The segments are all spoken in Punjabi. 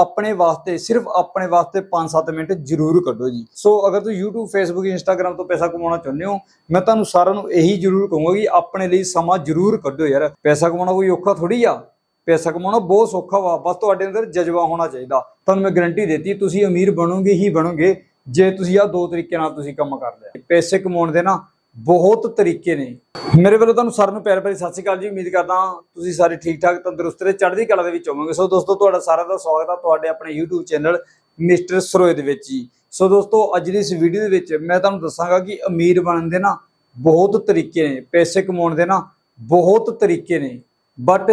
ਆਪਣੇ ਵਾਸਤੇ, ਸਿਰਫ ਆਪਣੇ ਵਾਸਤੇ 5-7 ਮਿੰਟ ਜ਼ਰੂਰ ਕੱਢੋ ਜੀ। ਸੋ ਅਗਰ ਤੁਸੀਂ YouTube, Facebook, Instagram ਤੋਂ ਪੈਸਾ ਕਮਾਉਣਾ ਚਾਹੁੰਦੇ ਹੋ, ਮੈਂ ਤੁਹਾਨੂੰ ਸਾਰਿਆਂ ਨੂੰ ਇਹੀ ਜ਼ਰੂਰ ਕਹੂੰਗਾ ਕਿ ਆਪਣੇ ਲਈ ਸਮਾਂ ਜ਼ਰੂਰ ਕੱਢੋ ਯਾਰ। ਪੈਸਾ ਕਮਾਉਣਾ ਕੋਈ ਔਖਾ ਥੋੜੀ ਆ। ਪੈਸਾ ਕਮਾਉਣਾ ਬਹੁਤ ਸੌਖਾ ਵਾ, ਬਸ ਤੁਹਾਡੇ ਅੰਦਰ ਜਜ਼ਬਾ ਹੋਣਾ ਚਾਹੀਦਾ। ਤੁਹਾਨੂੰ ਮੈਂ ਗਰੰਟੀ ਦਿੱਤੀ, ਤੁਸੀਂ ਅਮੀਰ ਬਣੋਗੇ ਹੀ ਬਣੋਗੇ, ਜੇ ਤੁਸੀਂ ਆ ਦੋ ਤਰੀਕੇ ਨਾਲ ਤੁਸੀਂ ਕੰਮ ਕਰ ਲਿਆ। ਪੈਸੇ ਕਮਾਉਣ ਦੇ ਨਾ ਬਹੁਤ ਤਰੀਕੇ ਨੇ। ਮੇਰੇ ਵੱਲੋਂ ਤੁਹਾਨੂੰ ਸਾਰਿਆਂ ਨੂੰ ਪਿਆਰ ਭਰੀ ਸਤਿ ਸ਼੍ਰੀ ਅਕਾਲ ਜੀ। ਉਮੀਦ ਕਰਦਾ ਤੁਸੀਂ ਸਾਰੇ ਠੀਕ ਠਾਕ, ਤੰਦਰੁਸਤ ਤੇ ਚੜ੍ਹਦੀ ਕਲਾ ਦੇ ਵਿੱਚ ਹੋਵੋਗੇ। ਸੋ ਦੋਸਤੋ, ਤੁਹਾਡਾ ਸਾਰਿਆਂ ਦਾ ਸਵਾਗਤ ਆ ਤੁਹਾਡੇ ਆਪਣੇ YouTube ਚੈਨਲ ਮਿਸਟਰ ਸਰੋਏ ਦੇ ਵਿੱਚ ਜੀ। ਸੋ ਦੋਸਤੋ, ਅੱਜ ਦੀ ਇਸ ਵੀਡੀਓ ਦੇ ਵਿੱਚ ਮੈਂ ਤੁਹਾਨੂੰ ਦੱਸਾਂਗਾ ਕਿ ਅਮੀਰ ਬਣਨ ਦੇ ਨਾ ਬਹੁਤ ਤਰੀਕੇ ਨੇ, ਪੈਸੇ ਕਮਾਉਣ ਦੇ ਨਾ ਬਹੁਤ ਤਰੀਕੇ ਨੇ। ਬਟ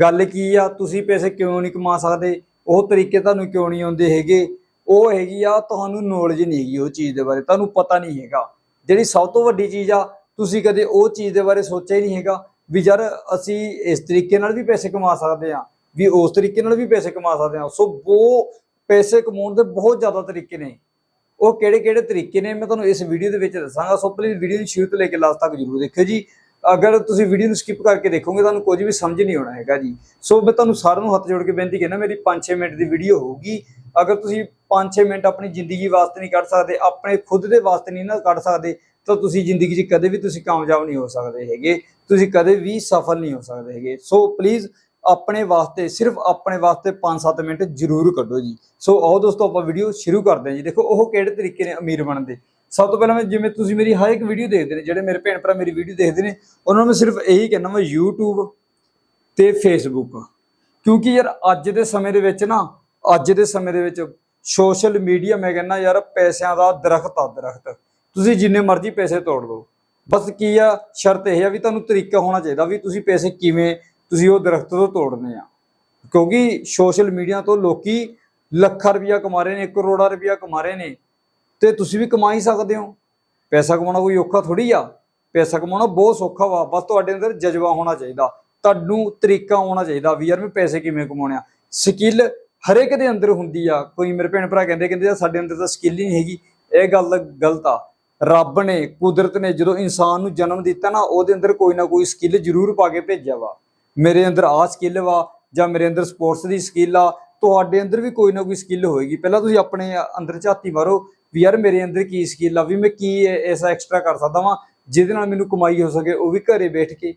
ਗੱਲ ਕੀ ਆ, ਤੁਸੀਂ ਪੈਸੇ ਕਿਉਂ ਨਹੀਂ ਕਮਾ ਸਕਦੇ? ਉਹ ਤਰੀਕੇ ਤੁਹਾਨੂੰ ਕਿਉਂ ਨਹੀਂ ਆਉਂਦੇ ਹੈਗੇ? ਉਹ ਹੈਗੀ ਆ, ਤੁਹਾਨੂੰ ਨੌਲੇਜ ਨਹੀਂ ਹੈਗੀ ਉਹ ਚੀਜ਼ ਦੇ ਬਾਰੇ। ਤੁਹਾਨੂੰ ਪਤਾ ਨਹੀਂ ਹੈਗਾ। ਜਿਹੜੀ ਸਭ ਤੋਂ ਵੱਡੀ ਚੀਜ਼ ਆ, ਤੁਸੀਂ ਕਦੇ ਉਹ ਚੀਜ਼ ਦੇ ਬਾਰੇ ਸੋਚਿਆ ਹੀ ਨਹੀਂ ਹੈਗਾ ਵੀ ਯਾਰ ਅਸੀਂ ਇਸ ਤਰੀਕੇ ਨਾਲ ਵੀ ਪੈਸੇ ਕਮਾ ਸਕਦੇ ਆ ਵੀ ਉਸ ਤਰੀਕੇ ਨਾਲ ਵੀ ਪੈਸੇ ਕਮਾ ਸਕਦੇ ਆ ਸੋ ਉਹ ਪੈਸੇ ਕਮਾਉਣ ਦੇ ਬਹੁਤ ਜ਼ਿਆਦਾ ਤਰੀਕੇ ਨੇ। ਉਹ ਕਿਹੜੇ ਕਿਹੜੇ ਤਰੀਕੇ ਨੇ, ਮੈਂ ਤੁਹਾਨੂੰ ਇਸ ਵੀਡੀਓ ਦੇ ਵਿੱਚ ਦੱਸਾਂਗਾ। ਸੋ ਪਲੀਜ਼ ਵੀਡੀਓ ਨੂੰ ਸ਼ੁਰੂ ਤੋਂ ਲੈ ਕੇ ਲਾਸਟ ਤੱਕ ਜਰੂਰ ਦੇਖਿਓ ਜੀ। ਅਗਰ ਤੁਸੀਂ ਵੀਡੀਓ ਨੂੰ ਸਕਿਪ ਕਰਕੇ ਦੇਖੋਗੇ, ਤੁਹਾਨੂੰ ਕੁਝ ਵੀ ਸਮਝ ਨਹੀਂ ਆਉਣਾ ਹੈਗਾ ਜੀ। ਸੋ ਮੈਂ ਤੁਹਾਨੂੰ ਸਾਰਿਆਂ ਨੂੰ ਹੱਥ ਜੋੜ ਕੇ ਬੇਨਤੀ ਕਰਨਾ, ਮੇਰੀ 5-6 ਮਿੰਟ ਦੀ ਵੀਡੀਓ ਹੋਊਗੀ। ਅਗਰ ਤੁਸੀਂ 5-6 ਮਿੰਟ ਆਪਣੀ ਜ਼ਿੰਦਗੀ ਵਾਸਤੇ ਨਹੀਂ ਕੱਢ ਸਕਦੇ, ਆਪਣੇ ਖੁਦ ਦੇ ਵਾਸਤੇ ਨਹੀਂ ਨਾ ਕੱਢ ਸਕਦੇ, ਤਾਂ ਤੁਸੀਂ ਜ਼ਿੰਦਗੀ 'ਚ ਕਦੇ ਵੀ ਤੁਸੀਂ ਕਾਮਯਾਬ ਨਹੀਂ ਹੋ ਸਕਦੇ ਹੈਗੇ। ਤੁਸੀਂ ਕਦੇ ਵੀ ਸਫਲ ਨਹੀਂ ਹੋ ਸਕਦੇ ਹੈਗੇ। ਸੋ ਪਲੀਜ਼ ਆਪਣੇ ਵਾਸਤੇ, ਸਿਰਫ ਆਪਣੇ ਵਾਸਤੇ 5-7 ਮਿੰਟ ਜ਼ਰੂਰ ਕੱਢੋ ਜੀ। ਸੋ ਆਓ ਦੋਸਤੋ, ਆਪਾਂ ਵੀਡੀਓ ਸ਼ੁਰੂ ਕਰਦੇ ਹਾਂ ਜੀ। ਦੇਖੋ, ਉਹ ਕਿਹੜੇ ਤਰੀਕੇ ਨੇ ਅਮੀਰ ਬਣਨ ਦੇ? ਸਭ ਤੋਂ ਪਹਿਲਾਂ ਮੈਂ ਜਿਵੇਂ ਤੁਸੀਂ ਮੇਰੀ ਹਰ ਇੱਕ ਵੀਡੀਓ ਦੇਖਦੇ ਨੇ, ਜਿਹੜੇ ਮੇਰੇ ਭੈਣ ਭਰਾ ਮੇਰੀ ਵੀਡੀਓ ਦੇਖਦੇ ਨੇ, ਉਹਨਾਂ ਨੂੰ ਮੈਂ ਸਿਰਫ ਇਹੀ ਕਹਿਣਾ ਮੈਂ YouTube ਤੇ Facebook ਕਿਉਂਕਿ ਯਾਰ ਅੱਜ ਦੇ ਸਮੇਂ ਦੇ ਵਿੱਚ ਨਾ, ਅੱਜ ਦੇ ਸਮੇਂ ਦੇ ਵਿੱਚ ਸੋਸ਼ਲ ਮੀਡੀਆ ਮੈਂ ਕਹਿੰਦਾ ਯਾਰ ਪੈਸਿਆਂ ਦਾ ਦਰਖਤ ਆ ਦਰਖਤ। ਤੁਸੀਂ ਜਿੰਨੇ ਮਰਜ਼ੀ ਪੈਸੇ ਤੋੜ ਲਓ। ਬਸ ਕੀ ਆ, ਸ਼ਰਤ ਇਹ ਆ ਵੀ ਤੁਹਾਨੂੰ ਤਰੀਕਾ ਹੋਣਾ ਚਾਹੀਦਾ ਵੀ ਤੁਸੀਂ ਪੈਸੇ ਕਿਵੇਂ ਤੁਸੀਂ ਉਹ ਦਰਖਤ ਤੋਂ ਤੋੜਨੇ ਆ। ਕਿਉਂਕਿ ਸੋਸ਼ਲ ਮੀਡੀਆ ਤੋਂ ਲੋਕੀ ਲੱਖਾਂ ਰੁਪਇਆ ਕਮਾ ਰਹੇ ਨੇ 1 ਕਰੋੜਾ ਰੁਪਇਆ ਕਮਾ ਰਹੇ ਨੇ। ਤੇ ਤੁਸੀਂ ਵੀ ਕਮਾ ਹੀ ਸਕਦੇ ਹੋ। ਪੈਸਾ ਕਮਾਉਣਾ ਕੋਈ ਔਖਾ ਥੋੜੀ ਆ। ਪੈਸਾ ਕਮਾਉਣਾ ਬਹੁਤ ਸੌਖਾ ਵਾ। ਬਸ ਤੁਹਾਡੇ ਅੰਦਰ ਜਜ਼ਬਾ ਹੋਣਾ ਚਾਹੀਦਾ। ਤੁਹਾਨੂੰ ਤਰੀਕਾ ਆਉਣਾ ਚਾਹੀਦਾ ਵੀ ਯਾਰ ਮੈਂ ਪੈਸੇ ਕਿਵੇਂ ਕਮਾਉਣੇ ਆ। ਸਕਿੱਲ ਹਰੇਕ ਦੇ ਅੰਦਰ ਹੁੰਦੀ ਆ। ਕੋਈ ਮੇਰੇ ਭੈਣ ਭਰਾ ਕਹਿੰਦੇ ਕਹਿੰਦੇ ਆ ਸਾਡੇ ਅੰਦਰ ਤਾਂ ਸਕਿੱਲ ਹੀ ਨਹੀਂ ਹੈਗੀ। ਇਹ ਗੱਲ ਗਲਤ ਆ। ਰੱਬ ਨੇ, ਕੁਦਰਤ ਨੇ ਜਦੋਂ ਇਨਸਾਨ ਨੂੰ ਜਨਮ ਦਿੱਤਾ ਨਾ, ਉਹਦੇ ਅੰਦਰ ਕੋਈ ਨਾ ਕੋਈ ਸਕਿੱਲ ਜ਼ਰੂਰ ਪਾ ਕੇ ਭੇਜਿਆ ਵਾ। ਮੇਰੇ ਅੰਦਰ ਆਹ ਸਕਿੱਲ ਵਾ ਜਾਂ ਮੇਰੇ ਅੰਦਰ ਸਪੋਰਟਸ ਦੀ ਸਕਿੱਲ ਆ। ਤੁਹਾਡੇ ਅੰਦਰ ਵੀ ਕੋਈ ਨਾ ਕੋਈ ਸਕਿੱਲ ਹੋਏਗੀ। ਪਹਿਲਾਂ ਤੁਸੀਂ ਆਪਣੇ ਅੰਦਰ ਝਾਤੀ ਮਾਰੋ। ਵੀ ਯਾਰ ਮੇਰੇ ਅੰਦਰ ਕੀ ਸਕਿੱਲ ਆ, ਵੀ ਮੈਂ ਕੀ ਐਸਾ ਐਕਸਟਰਾ ਕਰ ਸਕਦਾ ਵਾਂ, ਜਿਹਦੇ ਨਾਲ ਮੈਨੂੰ ਕਮਾਈ ਹੋ ਸਕੇ, ਉਹ ਵੀ ਘਰੇ ਬੈਠ ਕੇ।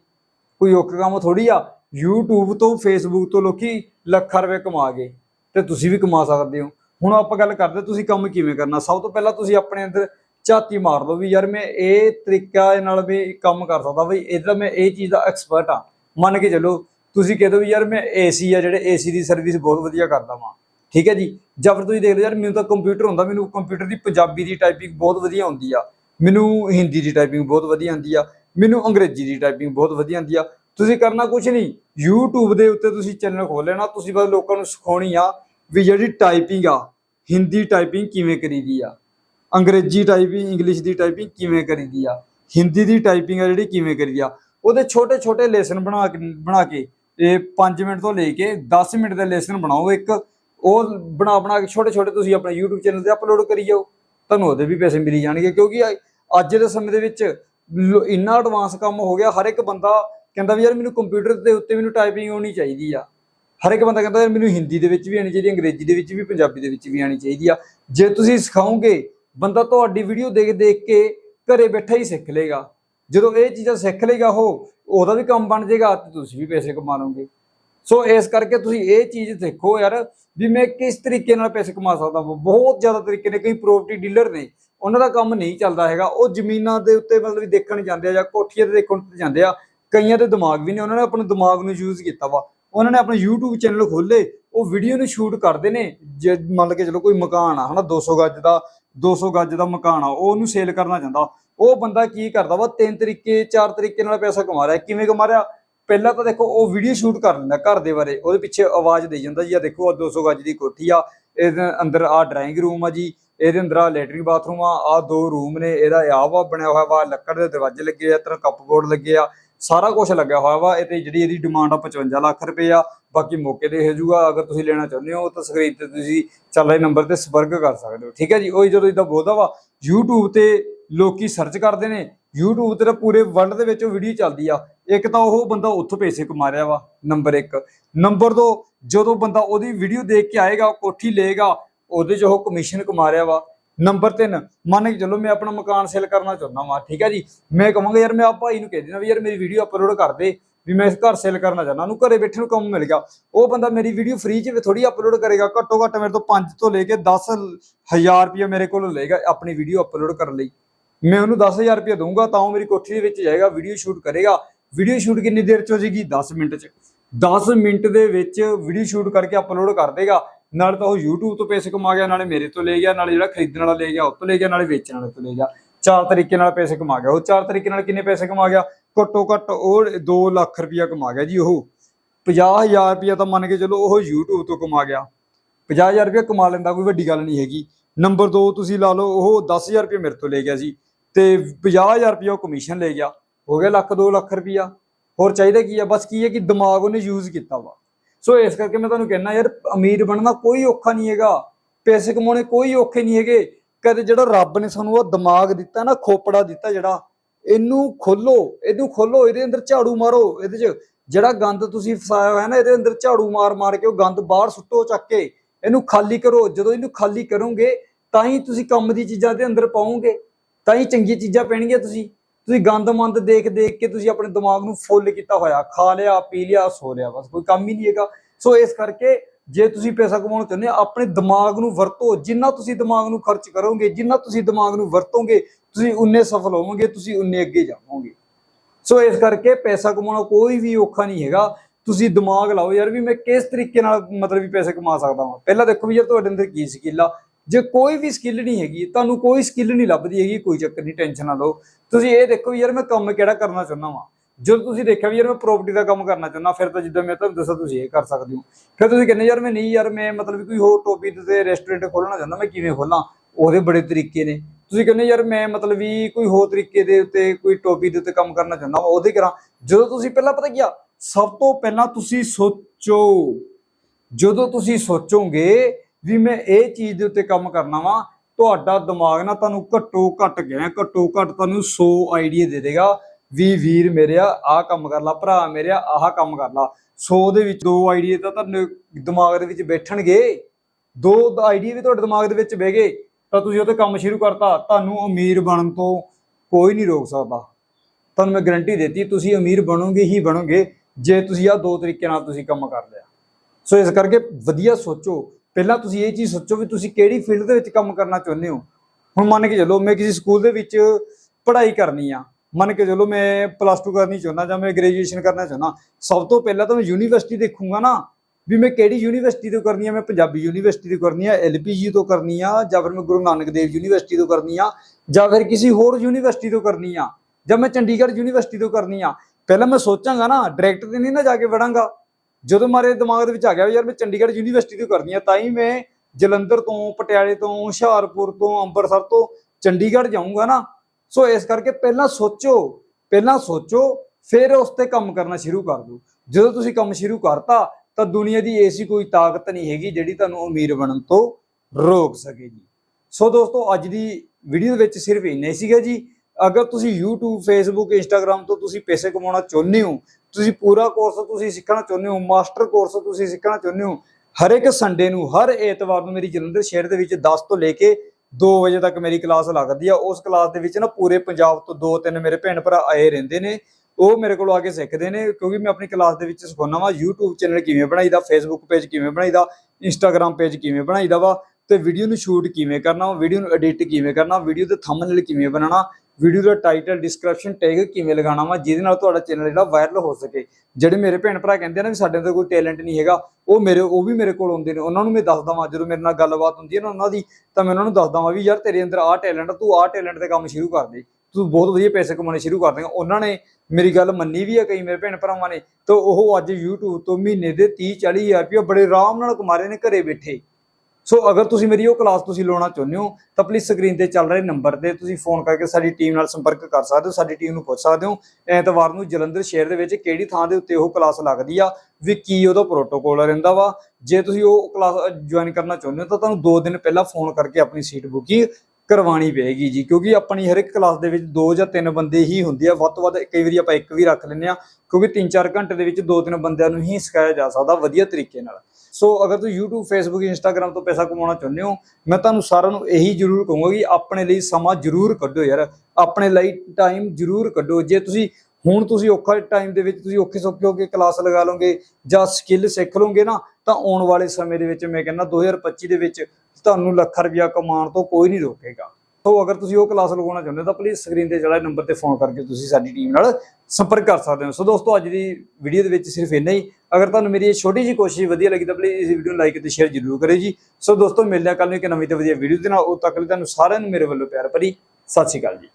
ਕੋਈ ਔਖਾ ਕੰਮ ਥੋੜੀ ਆ, YouTube ਤੋਂ, Facebook ਤੋਂ ਲੋਕੀ ਲੱਖਾਂ ਰੁਪਏ ਕਮਾ ਗਏ, ਤੇ ਤੁਸੀਂ ਵੀ ਕਮਾ ਸਕਦੇ ਹੋ। ਹੁਣ ਆਪਾਂ ਗੱਲ ਕਰਦੇ, ਤੁਸੀਂ ਕੰਮ ਕਿਵੇਂ ਕਰਨਾ? ਸਭ ਤੋਂ ਪਹਿਲਾਂ ਤੁਸੀਂ ਆਪਣੇ ਅੰਦਰ ਝਾਤੀ ਮਾਰ ਲਓ ਵੀ ਯਾਰ ਮੈਂ ਇਹ ਤਰੀਕਾ ਨਾਲ ਵੀ ਕੰਮ ਕਰ ਸਕਦਾ ਵੀ ਇਹਦਾ ਮੈਂ ਇਹ ਚੀਜ਼ ਦਾ ਐਕਸਪਰਟ ਆ। ਮੰਨ ਕੇ ਚੱਲੋ, ਤੁਸੀਂ ਕਹਿੰਦੇ ਵੀ ਯਾਰ ਮੈਂ ਏਸੀ ਆ, ਜਿਹੜੇ ਏਸੀ ਦੀ ਸਰਵਿਸ ਬਹੁਤ ਵਧੀਆ ਕਰਦਾ ਵਾਂ। ਠੀਕ ਹੈ ਜੀ? ਜਾਂ ਫਿਰ ਤੁਸੀਂ ਦੇਖ ਲਓ ਯਾਰ, ਮੈਨੂੰ ਤਾਂ ਕੰਪਿਊਟਰ ਹੁੰਦਾ, ਮੈਨੂੰ ਕੰਪਿਊਟਰ ਦੀ ਪੰਜਾਬੀ ਦੀ ਟਾਈਪਿੰਗ ਬਹੁਤ ਵਧੀਆ ਆਉਂਦੀ ਆ। ਮੈਨੂੰ ਹਿੰਦੀ ਦੀ ਟਾਈਪਿੰਗ ਬਹੁਤ ਵਧੀਆ ਆਉਂਦੀ ਆ। ਮੈਨੂੰ ਅੰਗਰੇਜ਼ੀ ਦੀ ਟਾਈਪਿੰਗ ਬਹੁਤ ਵਧੀਆ ਆਉਂਦੀ ਆ। ਤੁਸੀਂ ਕਰਨਾ ਕੁਝ ਨਹੀਂ, YouTube ਦੇ ਉੱਤੇ ਤੁਸੀਂ ਚੈਨਲ ਖੋਲ ਲੈਣਾ, ਤੁਸੀਂ ਬਸ ਲੋਕਾਂ ਨੂੰ ਸਿਖਾਉਣੀ ਆ ਵੀ ਜਿਹੜੀ ਟਾਈਪਿੰਗ ਆ, ਹਿੰਦੀ ਟਾਈਪਿੰਗ ਕਿਵੇਂ ਕਰੀਦੀ ਆ? ਅੰਗਰੇਜ਼ੀ ਟਾਈਪਿੰਗ ਇੰਗਲਿਸ਼ ਦੀ ਟਾਈਪਿੰਗ ਕਿਵੇਂ ਕਰੀਦੀ ਆ? ਹਿੰਦੀ ਦੀ ਟਾਈਪਿੰਗ ਆ ਜਿਹੜੀ ਕਿਵੇਂ ਕਰੀਦੀ ਆ? ਉਹਦੇ ਛੋਟੇ ਛੋਟੇ ਲੈਸਨ ਬਣਾ ਕੇ ਬਣਾ ਕੇ, ਇਹ 5 ਮਿੰਟ ਤੋਂ ਲੈ ਕੇ 10 ਮਿੰਟ ਦੇ ਲੈਸਨ ਬਣਾਓ ਇੱਕ। ਉਹ ਬਣਾ ਬਣਾ ਕੇ ਛੋਟੇ ਛੋਟੇ ਤੁਸੀਂ ਆਪਣੇ YouTube ਚੈਨਲ ਤੇ ਅਪਲੋਡ ਕਰੀ ਜਾਓ, ਤੁਹਾਨੂੰ ਉਹਦੇ ਵੀ ਪੈਸੇ ਮਿਲੀ ਜਾਣਗੇ, ਕਿਉਂਕਿ ਅ- ਅੱਜ ਦੇ ਸਮੇਂ ਦੇ ਵਿੱਚ ਲੋ- ਇੰਨਾ ਐਡਵਾਂਸ ਕੰਮ ਹੋ ਗਿਆ, ਹਰ ਇੱਕ ਬੰਦਾ ਕਹਿੰਦਾ ਵੀ ਯਾਰ ਮੈਨੂੰ ਕੰਪਿਊਟਰ ਦੇ ਉੱਤੇ ਮੈਨੂੰ ਟਾਈਪਿੰਗ ਆਉਣੀ ਚਾਹੀਦੀ ਆ। ਹਰ ਇੱਕ ਬੰਦਾ ਕਹਿੰਦਾ ਯਾਰ ਮੈਨੂੰ ਹਿੰਦੀ ਦੇ ਵਿੱਚ ਵੀ ਆਣੀ ਚਾਹੀਦੀ, ਅੰਗਰੇਜ਼ੀ ਦੇ ਵਿੱਚ ਵੀ, ਪੰਜਾਬੀ ਦੇ ਵਿੱਚ ਵੀ ਆਣੀ ਚਾਹੀਦੀ ਆ। ਜੇ ਤੁਸੀਂ ਸਿਖਾਓਗੇ, ਬੰਦਾ ਤੁਹਾਡੀ ਵੀਡੀਓ ਦੇਖ ਦੇਖ ਕੇ ਘਰੇ ਬੈਠਾ ਹੀ ਸਿੱਖ ਲੇਗਾ ਜਦੋਂ ਇਹ ਚੀਜ਼ਾਂ ਸਿੱਖ ਲੇਗਾ ਉਹ, ਉਹਦਾ ਵੀ ਕੰਮ ਬਣ ਜਾਏਗਾ ਤੇ ਤੁਸੀਂ ਵੀ ਪੈਸੇ ਕਮਾ ਲਓਗੇ। ਸੋ ਇਸ ਕਰਕੇ ਤੁਸੀਂ ਇਹ ਚੀਜ਼ ਦੇਖੋ ਯਾਰ ਵੀ ਮੈਂ ਕਿਸ ਤਰੀਕੇ ਨਾਲ ਪੈਸੇ ਕਮਾ ਸਕਦਾ ਹਾਂ ਬਹੁਤ ਜ਼ਿਆਦਾ ਤਰੀਕੇ ਨੇ, ਕਈ ਪ੍ਰੋਪਰਟੀ ਡੀਲਰ ਨੇ, ਉਹਨਾਂ ਦਾ ਕੰਮ ਨਹੀਂ ਚੱਲਦਾ ਹੈਗਾ। ਉਹ ਜ਼ਮੀਨਾਂ ਦੇ ਉੱਤੇ ਮਤਲਬ ਦੇਖਣ ਜਾਂਦੇ ਆ ਜਾਂ ਕੋਠੀਆਂ ਤੇ ਦੇਖਣ ਜਾਂਦੇ ਆ। ਕਈਆਂ ਦੇ ਦਿਮਾਗ ਵੀ ਨੇ, ਉਹਨਾਂ ਨੇ ਆਪਣੇ ਦਿਮਾਗ ਨੂੰ ਯੂਜ਼ ਕੀਤਾ ਵਾ। ਉਹਨਾਂ ਨੇ ਆਪਣੇ YouTube ਚੈਨਲ ਖੋਲੇ ਉਹ ਵੀਡੀਓ ਨੂੰ ਸ਼ੂਟ ਕਰਦੇ ਨੇ। ਜੇ ਮੰਨ ਕੇ ਚਲੋ ਕੋਈ ਮਕਾਨ ਆ, ਹਨਾ 200 ਗੱਜ ਦਾ 200 ਗੱਜ ਦਾ ਮਕਾਨ ਆ, ਉਹ ਉਹਨੂੰ ਸੇਲ ਕਰਨਾ ਚਾਹੁੰਦਾ। ਉਹ ਬੰਦਾ ਕੀ ਕਰਦਾ ਵਾ, ਤਿੰਨ ਤਰੀਕੇ, ਚਾਰ ਤਰੀਕੇ ਨਾਲ ਪੈਸਾ ਕਮਾ ਰਿਹਾ। ਕਿਵੇਂ ਕਮਾ ਰਿਹਾ? ਪਹਿਲਾਂ ਤਾਂ ਦੇਖੋ, ਉਹ ਵੀਡੀਓ ਸ਼ੂਟ ਕਰ ਲੈਂਦਾ ਘਰ ਦੇ ਬਾਰੇ, ਉਹਦੇ ਪਿੱਛੇ ਆਵਾਜ਼ ਦੇ ਜਾਂਦਾ ਜੀ ਆ ਦੇਖੋ ਆ 200 ਗੱਜ ਦੀ ਕੋਠੀ ਆ, ਇਹਦੇ ਅੰਦਰ ਆ ਡਰਾਇੰਗ ਰੂਮ ਆ ਜੀ, ਇਹਦੇ ਅੰਦਰ ਆ ਲੈਟਰਿੰਗ ਬਾਥਰੂਮ ਆ ਆ ਦੋ ਰੂਮ ਨੇ, ਇਹਦਾ ਆਹ ਵਾ ਬਣਿਆ ਹੋਇਆ ਵਾ, ਲੱਕੜ ਦੇ ਦਰਵਾਜ਼ੇ ਲੱਗੇ ਆ ਤਰ੍ਹਾਂ ਕੱਪਬੋਰਡ ਲੱਗੇ ਆ, ਸਾਰਾ ਕੁਝ ਲੱਗਿਆ ਹੋਇਆ ਵਾ, ਇਹ ਤੇ ਜਿਹੜੀ ਇਹਦੀ ਡਿਮਾਂਡ ਆ 55 ਲੱਖ ਰੁਪਏ ਆ, ਬਾਕੀ ਮੌਕੇ ਤੇ ਹੋ ਜਾਊਗਾ ਅਗਰ ਤੁਸੀਂ ਲੈਣਾ ਚਾਹੁੰਦੇ ਹੋ, ਤਾਂ ਸਕਰੀਨ ਤੇ ਤੁਸੀਂ ਚੱਲ ਰਹੇ ਨੰਬਰ ਤੇ ਸੰਪਰਕ ਕਰ ਸਕਦੇ ਹੋ, ਠੀਕ ਹੈ ਜੀ? ਉਹ ਜਦੋਂ ਇਦਾਂ ਬੋਲਦਾ ਵਾ, YouTube ਤੇ ਲੋਕੀ ਸਰਚ ਕਰਦੇ ਨੇ YouTube ਤੇ ਤਾਂ ਪੂਰੇ ਵਰਲਡ ਦੇ ਵਿੱਚ ਉਹ ਵੀਡੀਓ ਚੱਲਦੀ ਆ। ਇੱਕ ਤਾਂ ਉਹ ਬੰਦਾ ਉੱਥੋਂ ਪੈਸੇ ਕਮਾ ਰਿਹਾ ਵਾ ਨੰਬਰ 1 ਨੰਬਰ 2 ਜਦੋਂ ਬੰਦਾ ਉਹਦੀ ਵੀਡੀਓ ਦੇਖ ਕੇ ਆਏਗਾ, ਉਹ ਕੋਠੀ ਲਏਗਾ, ਉਹਦੇ 'ਚ ਉਹ ਕਮਿਸ਼ਨ ਕਮਾ ਰਿਹਾ ਵਾ। ਨੰਬਰ 3 ਮੰਨ ਕੇ ਚੱਲੋ ਮੈਂ ਆਪਣਾ ਮਕਾਨ ਸੇਲ ਕਰਨਾ ਚਾਹੁੰਦਾ ਵਾਂ, ਠੀਕ ਹੈ ਜੀ? ਮੈਂ ਕਹਾਂਗਾ, ਯਾਰ ਮੈਂ ਆ ਭਾਈ ਨੂੰ ਕਹਿ ਦੇਣਾ ਵੀ ਯਾਰ ਮੇਰੀ ਵੀਡੀਓ ਅਪਲੋਡ ਕਰ ਦੇ, ਵੀ ਮੈਂ ਇਸ ਘਰ ਸੇਲ ਕਰਨਾ ਚਾਹੁੰਦਾ। ਉਹਨੂੰ ਘਰੇ ਬੈਠੇ ਨੂੰ ਕੰਮ ਮਿਲ ਗਿਆ। ਉਹ ਬੰਦਾ ਮੇਰੀ ਵੀਡੀਓ ਫ੍ਰੀ 'ਚ ਥੋੜੀ ਅਪਲੋਡ ਕਰੇਗਾ, ਘੱਟੋ ਘੱਟ ਮੇਰੇ ਤੋਂ 5 ਤੋਂ ਲੈ ਕੇ 10000 ਰੁਪਏ ਮੇਰੇ ਕੋਲ ਲਏਗਾ ਆਪਣੀ ਵੀਡੀਓ ਅਪਲੋਡ ਕਰਨ ਲਈ। ਮੈਂ ਉਹਨੂੰ 10000 ਰੁਪਏ ਦਊਂਗਾ, ਤਾਂ ਉਹ ਮੇਰੀ ਕੋਠੀ ਦੇ ਵਿੱਚ ਜਾਏਗਾ ਵੀਡੀਓ ਸ਼ੂਟ ਕਰੇਗਾ। ਵੀਡੀਓ ਸ਼ੂਟ ਕਿੰਨੀ ਦੇਰ 'ਚ ਹੋ ਜਾਏਗੀ? 10 ਮਿੰਟ 'ਚ। 10 ਮਿੰਟ ਦੇ ਵਿੱਚ ਵੀਡੀਓ ਸ਼ੂਟ ਕਰਕੇ ਅਪਲੋਡ ਕਰ ਦੇਗਾ। ਨਾਲ ਤਾਂ ਉਹ YouTube ਤੋਂ ਪੈਸੇ ਕਮਾ ਗਿਆ, ਨਾਲੇ ਮੇਰੇ ਤੋਂ ਲੈ ਗਿਆ, ਨਾਲੇ ਜਿਹੜਾ ਖਰੀਦਣ ਵਾਲਾ ਲੈ ਗਿਆ, ਉਹ ਤੋਂ ਲੈ ਗਿਆ, ਨਾਲੇ ਵੇਚਣ ਵਾਲੇ ਤੋਂ ਲੈ ਗਿਆ। ਚਾਰ ਤਰੀਕੇ ਨਾਲ ਪੈਸੇ ਕਮਾ ਗਿਆ। ਉਹ ਚਾਰ ਤਰੀਕੇ ਨਾਲ ਕਿੰਨੇ ਪੈਸੇ ਕਮਾ ਗਿਆ? ਘੱਟੋ ਘੱਟ ਉਹ 2 ਲੱਖ ਰੁਪਇਆ ਕਮਾ ਗਿਆ ਜੀ ਉਹ। 50000 ਰੁਪਇਆ ਤਾਂ ਮੰਨ ਕੇ ਚਲੋ ਉਹ YouTube ਤੋਂ ਕਮਾ ਗਿਆ। 50000 ਰੁਪਇਆ ਕਮਾ ਲੈਂਦਾ, ਕੋਈ ਵੱਡੀ ਗੱਲ ਨਹੀਂ ਹੈਗੀ। ਨੰਬਰ 2 ਤੁਸੀਂ ਲਾ ਲਓ, ਉਹ 10000 ਰੁਪਇਆ ਮੇਰੇ ਤੋਂ ਲੈ ਗਿਆ ਸੀ। ਤੇ 50000 ਰੁਪਇਆ ਉਹ ਕਮਿਸ਼ਨ ਲੈ ਗਿਆ। ਹੋ ਗਿਆ ਲੱਖ 2 ਲੱਖ ਰੁਪਇਆ। ਹੋਰ ਚਾਹੀਦਾ ਕੀ ਆ? ਬਸ ਕੀ ਹੈ ਕਿ ਦਿਮਾਗ ਉਹਨੇ ਯੂਜ਼ ਕੀਤਾ ਵਾ। ਸੋ ਇਸ ਕਰਕੇ ਮੈਂ ਤੁਹਾਨੂੰ ਕਹਿਣਾ ਯਾਰ, ਅਮੀਰ ਬਣਨਾ ਕੋਈ ਔਖਾ ਨਹੀਂ ਹੈਗਾ। ਪੈਸੇ ਕਮਾਉਣੇ ਕੋਈ ਔਖੇ ਨਹੀਂ ਹੈਗੇ। ਕਦੇ ਜਿਹੜਾ ਰੱਬ ਨੇ ਸਾਨੂੰ ਉਹ ਦਿਮਾਗ ਦਿੱਤਾ ਨਾ, ਖੋਪੜਾ ਦਿੱਤਾ ਜਿਹੜਾ, ਇਹਨੂੰ ਖੋਲੋ ਇਹਨੂੰ ਖੋਲੋ, ਇਹਦੇ ਅੰਦਰ ਝਾੜੂ ਮਾਰੋ। ਇਹਦੇ 'ਚ ਜਿਹੜਾ ਗੰਦ ਤੁਸੀਂ ਫਸਾਇਆ ਹੋਇਆ ਨਾ, ਇਹਦੇ ਅੰਦਰ ਝਾੜੂ ਮਾਰ ਮਾਰ ਕੇ ਉਹ ਗੰਦ ਬਾਹਰ ਸੁੱਟੋ ਚੱਕ ਕੇ। ਇਹਨੂੰ ਖਾਲੀ ਕਰੋ। ਜਦੋਂ ਇਹਨੂੰ ਖਾਲੀ ਕਰੋਗੇ, ਤਾਂ ਹੀ ਤੁਸੀਂ ਕੰਮ ਦੀ ਚੀਜ਼ਾਂ ਦੇ ਅੰਦਰ ਪਾਉਂਗੇ ਤਾਂ ਹੀ ਚੰਗੀਆਂ ਚੀਜ਼ਾਂ ਪੈਣਗੀਆਂ ਤੁਸੀਂ। ਤੁਸੀਂ ਗੰਦ ਮੰਦ ਦੇਖ ਦੇਖ ਕੇ ਤੁਸੀਂ ਆਪਣੇ ਦਿਮਾਗ ਨੂੰ ਫੁੱਲ ਕੀਤਾ ਹੋਇਆ। ਖਾ ਲਿਆ, ਪੀ ਲਿਆ, ਸੋ ਲਿਆ, ਬਸ ਕੋਈ ਕੰਮ ਹੀ ਨਹੀਂ ਹੈਗਾ। ਸੋ ਇਸ ਕਰਕੇ ਜੇ ਤੁਸੀਂ ਪੈਸਾ ਕਮਾਉਣਾ ਚਾਹੁੰਦੇ ਹੋ, ਆਪਣੇ ਦਿਮਾਗ ਨੂੰ ਵਰਤੋ। ਜਿੰਨਾ ਤੁਸੀਂ ਦਿਮਾਗ ਨੂੰ ਖਰਚ ਕਰੋਗੇ, ਜਿੰਨਾ ਤੁਸੀਂ ਦਿਮਾਗ ਨੂੰ ਵਰਤੋਗੇ, ਤੁਸੀਂ ਉਨੇ ਸਫਲ ਹੋਵੋਗੇ, ਤੁਸੀਂ ਉਨੇ ਅੱਗੇ ਜਾਵੋਗੇ। ਸੋ ਇਸ ਕਰਕੇ ਪੈਸਾ ਕਮਾਉਣਾ ਕੋਈ ਵੀ ਔਖਾ ਨਹੀਂ ਹੈਗਾ। ਤੁਸੀਂ ਦਿਮਾਗ ਲਾਓ ਯਾਰ ਵੀ ਮੈਂ ਕਿਸ ਤਰੀਕੇ ਨਾਲ ਮਤਲਬ ਵੀ ਪੈਸੇ ਕਮਾ ਸਕਦਾ ਹਾਂ ਪਹਿਲਾਂ ਦੇਖੋ ਵੀ ਯਾਰ ਤੁਹਾਡੇ ਅੰਦਰ ਕੀ ਸਕਿੱਲ ਆ ਜੇ ਕੋਈ ਵੀ ਸਕਿੱਲ ਨਹੀਂ ਹੈਗੀ, ਤੁਹਾਨੂੰ ਕੋਈ ਸਕਿੱਲ ਨਹੀਂ ਲੱਭਦੀ ਹੈਗੀ, ਕੋਈ ਚੱਕਰ ਨਹੀਂ ਟੈਨਸ਼ਨ ਨਾ ਲਓ। ਤੁਸੀਂ ਇਹ ਦੇਖੋ ਵੀ ਯਾਰ ਮੈਂ ਕੰਮ ਕਿਹੜਾ ਕਰਨਾ ਚਾਹੁੰਦਾ ਵਾਂ। ਜਦੋਂ ਤੁਸੀਂ ਦੇਖਿਆ ਵੀ ਯਾਰ ਮੈਂ ਪ੍ਰਾਪਰਟੀ ਦਾ ਕੰਮ ਕਰਨਾ ਚਾਹੁੰਦਾ, ਫਿਰ ਤਾਂ ਜਿੱਦਾਂ ਮੈਂ ਤੁਹਾਨੂੰ ਦੱਸਿਆ ਤੁਸੀਂ ਇਹ ਕਰ ਸਕਦੇ ਹੋ। ਫਿਰ ਤੁਸੀਂ ਕਹਿੰਦੇ ਯਾਰ ਮੈਂ ਨਹੀਂ ਯਾਰ, ਮੈਂ ਮਤਲਬ ਵੀ ਕੋਈ ਹੋਰ ਟੋਪੀ ਤੇ ਰੈਸਟੋਰੈਂਟ ਖੋਲਣਾ ਚਾਹੁੰਦਾ, ਮੈਂ ਕਿਵੇਂ ਖੋਲਾਂ? ਉਹਦੇ ਬੜੇ ਤਰੀਕੇ ਨੇ। ਤੁਸੀਂ ਕਹਿੰਦੇ ਯਾਰ ਮੈਂ ਮਤਲਬ ਵੀ ਕੋਈ ਹੋਰ ਤਰੀਕੇ ਦੇ ਉੱਤੇ ਕੋਈ ਟੋਪੀ ਦੇ ਉੱਤੇ ਕੰਮ ਕਰਨਾ ਚਾਹੁੰਦਾ ਹਾਂ ਉਹਦੇ ਕਰਾਂ। ਜਦੋਂ ਤੁਸੀਂ ਪਹਿਲਾਂ ਪਤਾ ਕੀ ਸਭ ਤੋਂ ਪਹਿਲਾਂ ਤੁਸੀਂ ਸੋਚੋ। ਜਦੋਂ ਤੁਸੀਂ ਸੋਚੋਗੇ ਵੀ ਮੈਂ ਇਹ ਚੀਜ਼ ਦੇ ਉੱਤੇ ਕੰਮ ਕਰਨਾ ਵਾ, ਤੁਹਾਡਾ ਦਿਮਾਗ ਨਾ ਤੁਹਾਨੂੰ ਘੱਟੋ ਘੱਟ ਗਿਆ, ਘੱਟੋ ਘੱਟ ਤੁਹਾਨੂੰ 100 ਆਈਡੀਆ ਦੇ ਦੇਗਾ, ਵੀ ਵੀਰ ਮੇਰਿਆ ਆਹ ਕੰਮ ਕਰ ਲਾ, ਭਰਾ ਮੇਰਿਆ ਆਹ ਕੰਮ ਕਰ ਲਾ। 100 ਦੇ ਵਿੱਚ ਦੋ ਆਈਡੀਆ ਤਾਂ ਤੁਹਾਨੂੰ ਦਿਮਾਗ ਦੇ ਵਿੱਚ ਬੈਠਣਗੇ। ਦੋ ਆਈਡੀਆ ਵੀ ਤੁਹਾਡੇ ਦਿਮਾਗ ਦੇ ਵਿੱਚ ਬਹਿ ਗਏ, ਤਾਂ ਤੁਸੀਂ ਉਹ ਤੇ ਕੰਮ ਸ਼ੁਰੂ ਕਰਤਾ, ਤੁਹਾਨੂੰ ਅਮੀਰ ਬਣਨ ਤੋਂ ਕੋਈ ਨਹੀਂ ਰੋਕ ਸਕਦਾ। ਤੁਹਾਨੂੰ ਮੈਂ ਗਰੰਟੀ ਦਿੱਤੀ, ਤੁਸੀਂ ਅਮੀਰ ਬਣੋਗੇ ਹੀ ਬਣੋਗੇ, ਜੇ ਤੁਸੀਂ ਆਹ ਦੋ ਤਰੀਕੇ ਨਾਲ ਤੁਸੀਂ ਕੰਮ ਕਰ ਲਿਆ। ਸੋ ਇਸ ਕਰਕੇ ਵਧੀਆ ਸੋਚੋ ਪਹਿਲਾਂ ਤੁਸੀਂ ਇਹ ਚੀਜ਼ ਸੋਚੋ ਵੀ ਤੁਸੀਂ ਕਿਹੜੀ ਫੀਲਡ ਦੇ ਵਿੱਚ ਕੰਮ ਕਰਨਾ ਚਾਹੁੰਦੇ ਹੋ। ਹੁਣ ਮੰਨ ਕੇ ਚੱਲੋ ਮੈਂ ਕਿਸੇ ਸਕੂਲ ਦੇ ਵਿੱਚ ਪੜ੍ਹਾਈ ਕਰਨੀ ਆ। ਮੰਨ ਕੇ ਚੱਲੋ ਮੈਂ ਪਲੱਸ 2 ਕਰਨੀ ਚਾਹੁੰਦਾ ਜਾਂ ਮੈਂ ਗ੍ਰੈਜੂਏਸ਼ਨ ਕਰਨਾ ਚਾਹੁੰਦਾ। ਸਭ ਤੋਂ ਪਹਿਲਾਂ ਤਾਂ ਮੈਂ ਯੂਨੀਵਰਸਿਟੀ ਦੇਖੂੰਗਾ ਨਾ ਵੀ ਮੈਂ ਕਿਹੜੀ ਯੂਨੀਵਰਸਿਟੀ ਤੋਂ ਕਰਨੀ ਆ। ਮੈਂ ਪੰਜਾਬੀ ਯੂਨੀਵਰਸਿਟੀ ਤੋਂ ਕਰਨੀ ਆ ਐਲਪੀਜੀ ਤੋਂ ਕਰਨੀ ਆ ਜਾਂ ਫਿਰ ਮੈਂ ਗੁਰੂ ਨਾਨਕ ਦੇਵ ਯੂਨੀਵਰਸਿਟੀ ਤੋਂ ਕਰਨੀ ਆ ਜਾਂ ਫਿਰ ਕਿਸੇ ਹੋਰ ਯੂਨੀਵਰਸਿਟੀ ਤੋਂ ਕਰਨੀ ਆ ਜਾਂ ਮੈਂ ਚੰਡੀਗੜ੍ਹ ਯੂਨੀਵਰਸਿਟੀ ਤੋਂ ਕਰਨੀ ਆ। ਪਹਿਲਾਂ ਮੈਂ ਸੋਚਾਂਗਾ ਨਾ ਡਾਇਰੈਕਟ ਤੇ ਨਹੀਂ ਨਾ ਜਾ ਕੇ ਵੜਾਂਗਾ। ਜਦੋਂ ਮਾਰੇ ਦਿਮਾਗ ਦੇ ਵਿੱਚ ਆ ਗਿਆ ਵੀ ਯਾਰ ਮੈਂ ਚੰਡੀਗੜ੍ਹ ਯੂਨੀਵਰਸਿਟੀ ਤੋਂ ਕਰਨੀ ਆ, ਤਾਂ ਹੀ ਮੈਂ ਜਲੰਧਰ ਤੋਂ, ਪਟਿਆਲੇ ਤੋਂ, ਹੁਸ਼ਿਆਰਪੁਰ ਤੋਂ, ਅੰਮ੍ਰਿਤਸਰ ਤੋਂ ਚੰਡੀਗੜ੍ਹ ਜਾਊਂਗਾ ਨਾ। ਸੋ ਇਸ ਕਰਕੇ ਪਹਿਲਾਂ ਸੋਚੋ ਪਹਿਲਾਂ ਸੋਚੋ, ਫਿਰ ਉਸ ਤੇ ਕੰਮ ਕਰਨਾ ਸ਼ੁਰੂ ਕਰ ਦਿਓ। ਜਦੋਂ ਤੁਸੀਂ ਕੰਮ ਸ਼ੁਰੂ ਕਰਤਾ, ਤਾਂ ਦੁਨੀਆ ਦੀ ਐਸੀ ਕੋਈ ਤਾਕਤ ਨਹੀਂ ਹੈਗੀ ਜਿਹੜੀ ਤੁਹਾਨੂੰ ਅਮੀਰ ਬਣਨ ਤੋਂ ਰੋਕ ਸਕੇਗੀ ਸੋ ਦੋਸਤੋ, ਅੱਜ ਦੀ ਵੀਡੀਓ ਦੇ ਵਿੱਚ ਸਿਰਫ ਇੰਨਾ ਹੀ ਸੀਗਾ ਜੀ। ਅਗਰ ਤੁਸੀਂ YouTube, Facebook, Instagram ਤੋਂ ਤੁਸੀਂ ਪੈਸੇ ਕਮਾਉਣਾ ਚਾਹੁੰਦੇ ਹੋ ਤੁਸੀਂ ਪੂਰਾ ਕੋਰਸ ਤੁਸੀਂ ਸਿੱਖਣਾ ਚਾਹੁੰਦੇ ਹੋ ਮਾਸਟਰ ਕੋਰਸ ਤੁਸੀਂ ਸਿੱਖਣਾ ਚਾਹੁੰਦੇ ਹੋ, ਹਰ ਇੱਕ ਸੰਡੇ ਨੂੰ, ਹਰ ਐਤਵਾਰ ਨੂੰ ਮੇਰੀ ਜਲੰਧਰ ਸ਼ਹਿਰ ਦੇ ਵਿੱਚ 10 ਤੋਂ ਲੈ ਕੇ 2 ਵਜੇ ਤੱਕ ਮੇਰੀ ਕਲਾਸ ਲੱਗਦੀ ਆ। ਉਸ ਕਲਾਸ ਦੇ ਵਿੱਚ ਨਾ ਪੂਰੇ ਪੰਜਾਬ ਤੋਂ ਦੋ ਤਿੰਨ ਮੇਰੇ ਭੈਣ ਭਰਾ ਆਏ ਰਹਿੰਦੇ ਨੇ। ਉਹ ਮੇਰੇ ਕੋਲ ਆ ਕੇ ਸਿੱਖਦੇ ਨੇ, ਕਿਉਂਕਿ ਮੈਂ ਆਪਣੀ ਕਲਾਸ ਦੇ ਵਿੱਚ ਸਿਖਾਉਣਾ ਵਾ। YouTube ਚੈਨਲ ਕਿਵੇਂ ਬਣਾਈਦਾ, Facebook ਪੇਜ ਕਿਵੇਂ ਬਣਾਈਦਾ, Instagram ਪੇਜ ਕਿਵੇਂ ਬਣਾਈਦਾ ਵਾ, ਤੇ ਵੀਡੀਓ ਨੂੰ ਸ਼ੂਟ ਕਿਵੇਂ ਕਰਨਾ ਵੀਡੀਓ ਨੂੰ ਐਡਿਟ ਕਿਵੇਂ ਕਰਨਾ ਵੀਡੀਓ ਦੇ ਥੰਬਨੇਲ ਕਿਵੇਂ ਬਣਾਉਣਾ ਵੀਡੀਓ ਦਾ ਟਾਈਟਲ ਡਿਸਕ੍ਰਿਪਸ਼ਨ ਟੈਗ ਕਿਵੇਂ ਲਗਾਉਣਾ ਵਾ, ਜਿਹਦੇ ਨਾਲ ਤੁਹਾਡਾ ਚੈਨਲ ਜਿਹੜਾ ਵਾਇਰਲ ਹੋ ਸਕੇ। ਜਿਹੜੇ ਮੇਰੇ ਭੈਣ ਭਰਾ ਕਹਿੰਦੇ ਆ ਨਾ ਵੀ ਸਾਡੇ ਅੰਦਰ ਕੋਈ ਟੈਲੈਂਟ ਨਹੀਂ ਹੈਗਾ, ਉਹ ਮੇਰੇ, ਉਹ ਵੀ ਮੇਰੇ ਕੋਲ ਆਉਂਦੇ ਨੇ, ਉਹਨਾਂ ਨੂੰ ਮੈਂ ਦੱਸਦਾ ਵਾਂ, ਜਦੋਂ ਮੇਰੇ ਨਾਲ ਗੱਲਬਾਤ ਹੁੰਦੀ ਹੈ ਨਾ ਉਹਨਾਂ ਦੀ, ਤਾਂ ਮੈਂ ਉਹਨਾਂ ਨੂੰ ਦੱਸਦਾ ਵਾਂ ਵੀ ਯਾਰ ਤੇਰੇ ਅੰਦਰ ਆਹ ਟੈਲੈਂਟ ਆ, ਤੂੰ ਆਹ ਟੈਲੈਂਟ ਤੇ ਕੰਮ ਸ਼ੁਰੂ ਕਰ ਦੇ। ਤੂੰ ਬਹੁਤ ਵਧੀਆ ਪੈਸੇ ਕਮਾਉਣੇ ਸ਼ੁਰੂ ਕਰ ਦੇਗਾ ਉਹਨਾਂ ਨੇ ਮੇਰੀ ਗੱਲ ਮੰਨੀ ਵੀ ਆ ਕਈ ਮੇਰੇ ਭੈਣ ਭਰਾਵਾਂ ਨੇ, ਤਾਂ ਉਹ ਅੱਜ YouTube ਤੋਂ ਮਹੀਨੇ ਦੇ 30 40 ਹਜ਼ਾਰ ਰੁਪਏ ਬੜੇ ਆਰਾਮ ਨਾਲ ਕਮਾ ਰਹੇ ਨੇ ਘਰੇ ਬੈਠੇ। ਸੋ ਅਗਰ ਤੁਸੀਂ ਮੇਰੀ ਉਹ ਕਲਾਸ ਤੁਸੀਂ ਲਾਉਣਾ ਚਾਹੁੰਦੇ ਹੋ, ਤਾਂ ਪਲੀਜ਼ ਸਕਰੀਨ ਤੇ ਚੱਲ ਰਹੇ ਨੰਬਰ ਤੇ ਤੁਸੀਂ ਫੋਨ ਕਰਕੇ ਸਾਡੀ ਟੀਮ ਨਾਲ ਸੰਪਰਕ ਕਰ ਸਕਦੇ ਹੋ, ਸਾਡੀ ਟੀਮ ਨੂੰ ਪੁੱਛ ਸਕਦੇ ਹੋ। ਐਤਵਾਰ ਨੂੰ ਜਲੰਧਰ ਸ਼ਹਿਰ ਦੇ ਵਿੱਚ ਕਿਹੜੀ ਥਾਂ ਦੇ ਉੱਤੇ ਉਹ ਕਲਾਸ ਲੱਗਦੀ ਆ, ਵੀ ਕੀ ਉਹਦਾ ਪ੍ਰੋਟੋਕੋਲ ਰਹਿੰਦਾ ਵਾ। ਜੇ ਤੁਸੀਂ ਉਹ ਕਲਾਸ ਜੁਆਇਨ ਕਰਨਾ ਚਾਹੁੰਦੇ ਹੋ, ਤਾਂ ਤੁਹਾਨੂੰ 2 ਦਿਨ ਪਹਿਲਾਂ ਫੋਨ ਕਰਕੇ ਆਪਣੀ ਸੀਟ ਬੁਕਿੰਗ ਕਰਵਾਣੀ ਪਏਗੀ ਜੀ। ਕਿਉਂਕਿ ਆਪਣੀ ਹਰ ਇੱਕ ਕਲਾਸ ਦੇ ਵਿੱਚ ਦੋ ਜਾਂ ਤਿੰਨ ਬੰਦੇ ਹੀ ਹੁੰਦੇ ਆ, ਵੱਧ ਤੋਂ ਵੱਧ ਕਈ ਵਾਰੀ ਆਪਾਂ ਇੱਕ ਵੀ ਰੱਖ ਲੈਂਦੇ ਆ ਕਿਉਂਕਿ 3-4 ਘੰਟੇ ਦੇ ਵਿੱਚ ਦੋ ਤਿੰਨ ਬੰਦਿਆਂ ਨੂੰ ਹੀ ਸਿਖਾਇਆ ਜਾ ਸਕਦਾ ਵਧੀਆ ਤਰੀਕੇ ਨਾਲ। ਸੋ ਅਗਰ ਤੁਸੀਂ YouTube, Facebook, Instagram ਤੋਂ ਪੈਸਾ ਕਮਾਉਣਾ ਚਾਹੁੰਦੇ ਹੋ, ਮੈਂ ਤੁਹਾਨੂੰ ਸਾਰਿਆਂ ਨੂੰ ਇਹੀ ਜ਼ਰੂਰ ਕਹੂੰਗਾ ਕਿ ਆਪਣੇ ਲਈ ਸਮਾਂ ਜ਼ਰੂਰ ਕੱਢੋ ਯਾਰ। ਆਪਣੇ ਲਈ ਟਾਈਮ ਜ਼ਰੂਰ ਕੱਢੋ। ਜੇ ਤੁਸੀਂ ਹੁਣ ਤੁਸੀਂ ਔਖਾ ਟਾਈਮ ਦੇ ਵਿੱਚ ਤੁਸੀਂ ਔਖੇ ਸੌਖੇ ਹੋ ਕੇ ਕਲਾਸ ਲਗਾ ਲਓਗੇ ਜਾਂ ਸਕਿੱਲ ਸਿੱਖ ਲਓਗੇ ਨਾ, ਤਾਂ ਆਉਣ ਵਾਲੇ ਸਮੇਂ ਦੇ ਵਿੱਚ ਮੈਂ ਕਹਿੰਦਾ 2025 ਦੇ ਵਿੱਚ ਤੁਹਾਨੂੰ ਲੱਖ ਰੁਪਇਆ ਕਮਾਉਣ ਤੋਂ ਕੋਈ ਨਹੀਂ ਰੋਕੇਗਾ। ਸੋ ਅਗਰ ਤੁਸੀਂ ਉਹ ਕਲਾਸ ਲਗਾਉਣਾ ਚਾਹੁੰਦੇ ਹੋ ਤਾਂ ਪਲੀਜ਼ ਸਕਰੀਨ ਤੇ ਜਿਹੜਾ ਨੰਬਰ ਤੇ ਫੋਨ ਕਰਕੇ ਤੁਸੀਂ ਸਾਡੀ ਟੀਮ ਨਾਲ ਸੰਪਰਕ ਕਰ ਸਕਦੇ ਹੋ। ਸੋ ਦੋਸਤੋ, ਅੱਜ ਦੀ ਵੀਡੀਓ ਦੇ ਵਿੱਚ ਸਿਰਫ ਇੰਨਾ ਹੀ। ਅਗਰ ਤੁਹਾਨੂੰ ਮੇਰੀ ਇਹ ਛੋਟੀ ਜਿਹੀ ਕੋਸ਼ਿਸ਼ ਵਧੀਆ ਲੱਗੀ ਤਾਂ ਪਲੀਜ਼ ਇਸ ਵੀਡੀਓ ਨੂੰ ਲਾਈਕ ਅਤੇ ਸ਼ੇਅਰ ਜ਼ਰੂਰ ਕਰਿਓ ਜੀ। ਸੋ ਦੋਸਤੋ, ਮਿਲਦੇ ਹਾਂ ਕੱਲ ਨੂੰ ਇੱਕ ਨਵੀਂ ਤੇ ਵਧੀਆ ਵੀਡੀਓ ਦੇ ਨਾਲ। ਉਦੋਂ ਤੱਕ ਲਈ ਤੁਹਾਨੂੰ ਸਾਰਿਆਂ ਨੂੰ ਮੇਰੇ ਵੱਲੋਂ ਪਿਆਰ ਭਰੀ। ਸਤਿ ਸ਼੍ਰੀ ਅਕਾਲ ਜੀ।